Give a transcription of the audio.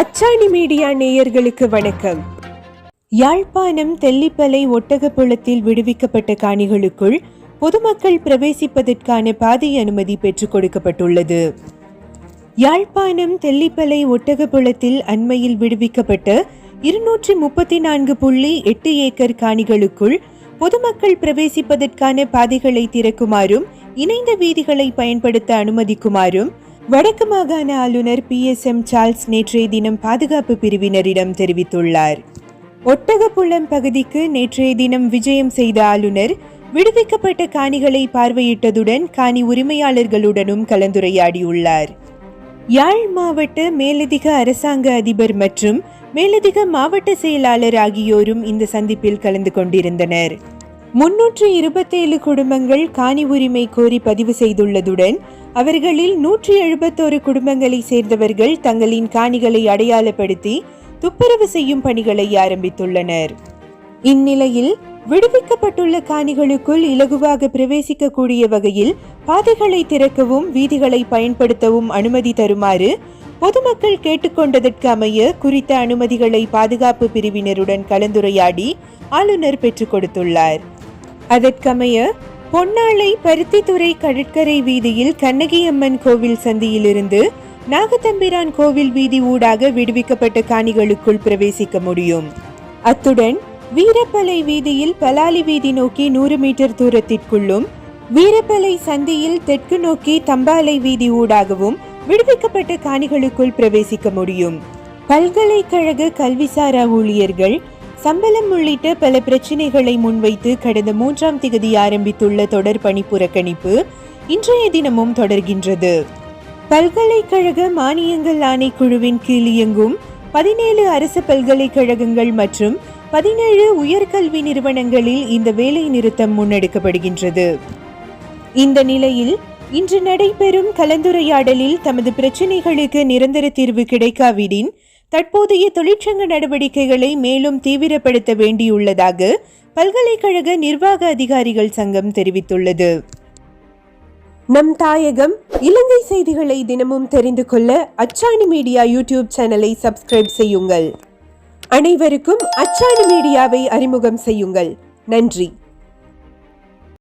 அச்சாணி மீடியா நேயர்களுக்கு வணக்கம். யாழ்ப்பாணம் தெல்லிப்பலை ஒட்டகப்புலத்தில் விடுவிக்கப்பட்ட காணிகளுக்குள் பொதுமக்கள் பிரவேசிப்பதற்கான பாதை அனுமதி பெற்றுக் கொடுக்கப்பட்டுள்ளது. யாழ்ப்பாணம் தெல்லிப்பலை ஒட்டகப்புலத்தில் அண்மையில் விடுவிக்கப்பட்ட இருநூற்றி முப்பத்தி நான்கு புள்ளி எட்டு ஏக்கர் காணிகளுக்குள் பொதுமக்கள் பிரவேசிப்பதற்கான பாதைகளை திறக்குமாறும் இணைந்த வீதிகளை பயன்படுத்த அனுமதிக்குமாறும் வடக்கு மாகாண ஆளுநர் பி எஸ் எம் சார்ல்ஸ் நேற்றைய தினம் பாதுகாப்பு பிரிவினரிடம் தெரிவித்துள்ளார். ஒட்டகப்புள்ளம் பகுதிக்கு நேற்றைய தினம் விஜயம் செய்த ஆளுநர் விடுவிக்கப்பட்ட காணிகளை பார்வையிட்டதுடன் காணி உரிமையாளர்களுடனும் கலந்துரையாடியுள்ளார். யாழ் மாவட்ட மேலதிக அரசாங்க அதிபர் மற்றும் மேலதிக மாவட்ட செயலாளர் ஆகியோரும் இந்த சந்திப்பில் கலந்து கொண்டிருந்தனர். முன்னூற்று இருபத்தேழு குடும்பங்கள் காணி உரிமை கோரி பதிவு செய்துள்ளதுடன் அவர்களில் நூற்றி எழுபத்தோரு குடும்பங்களை சேர்ந்தவர்கள் தங்களின் காணிகளை அடையாளப்படுத்தி துப்புரவு செய்யும் பணிகளை ஆரம்பித்துள்ளனர். இந்நிலையில் விடுவிக்கப்பட்டுள்ள காணிகளுக்குள் இலகுவாக பிரவேசிக்கக்கூடிய வகையில் பாதைகளை திறக்கவும் வீதிகளை பயன்படுத்தவும் அனுமதி தருமாறு பொதுமக்கள் கேட்டுக்கொண்டதற்கு அமைய குறித்த அனுமதிகளை பாதுகாப்பு பிரிவினருடன் கலந்துரையாடி ஆளுநர் பெற்றுக் கொடுத்துள்ளார். அதற்கமைய பொன்னாளை பருத்தித்துறை கடற்கரை வீதியில் கண்ணகியம்மன் கோவில் சந்தியிலிருந்து நாகத்தம்பிரான் கோவில் வீதி ஊடாக விடுவிக்கப்பட்ட காணிகளுக்குள் பிரவேசிக்க முடியும். அத்துடன் வீரப்பலை வீதியில் பலாலி வீதி நோக்கி நூறு மீட்டர் தூரத்திற்குள்ளும் வீரப்பலை சந்தியில் தெற்கு நோக்கி தம்பாலை வீதி ஊடாகவும் விடுவிக்கப்பட்ட காணிகளுக்குள் பிரவேசிக்க முடியும். பல்கலைக்கழக கல்விசாரா ஊழியர்கள் சம்பளம் உள்ளிட்ட பல பிரச்சினைகளை முன்வைத்து கடந்த மூன்றாம் திகதி ஆரம்பித்துள்ள தொடர் பணி புறக்கணிப்பு இன்றைய தினமும் தொடர்கின்றது. பல்கலைக்கழக மானியங்கள் ஆணைக்குழுவின் கீழ் இயங்கும் பதினேழு அரசு பல்கலைக்கழகங்கள் மற்றும் பதினேழு உயர்கல்வி நிறுவனங்களில் இந்த வேலை நிறுத்தம் முன்னெடுக்கப்படுகின்றது. இந்த நிலையில் இன்று நடைபெறும் கலந்துரையாடலில் தமது பிரச்சினைகளுக்கு நிரந்தர தீர்வு கிடைக்காவிடின் தற்போதைய தொழிற்சங்க நடவடிக்கைகளை மேலும் தீவிரப்படுத்த வேண்டியுள்ளதாக பல்கலைக்கழக நிர்வாக அதிகாரிகள் சங்கம் தெரிவித்துள்ளது. நம் தாயகம் இலங்கை செய்திகளை தினமும் தெரிந்து கொள்ள அச்சாணி மீடியா யூடியூப் சேனலை சப்ஸ்கிரைப் செய்யுங்கள். அனைவருக்கும் அச்சாணி மீடியாவை அறிமுகம் செய்யுங்கள். நன்றி.